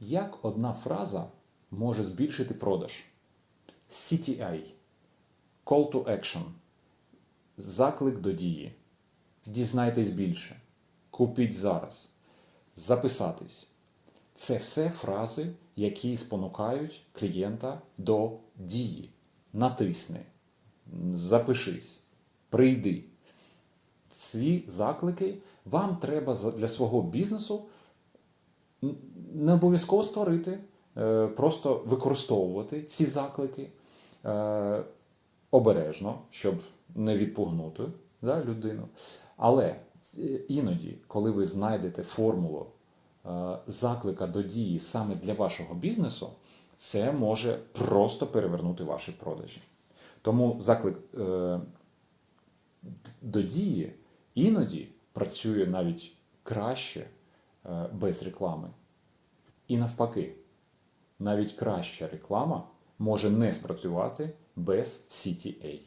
Як одна фраза може збільшити продаж? CTI Call to Action. Заклик до дії. Дізнайтесь більше. Купіть зараз. Записатись. Це все фрази, які спонукають клієнта до дії. Натисни, запишись, прийди. Ці заклики вам треба для свого бізнесу не обов'язково створити, е, просто використовувати ці заклики е, обережно, щоб не відпугнути да, людину. Але іноді, коли ви знайдете формулу е, заклика до дії саме для вашого бізнесу, це може просто перевернути ваші продажі. Тому заклик е, до дії іноді працює навіть краще е, без реклами. І навпаки, навіть краща реклама може не спрацювати без CTA.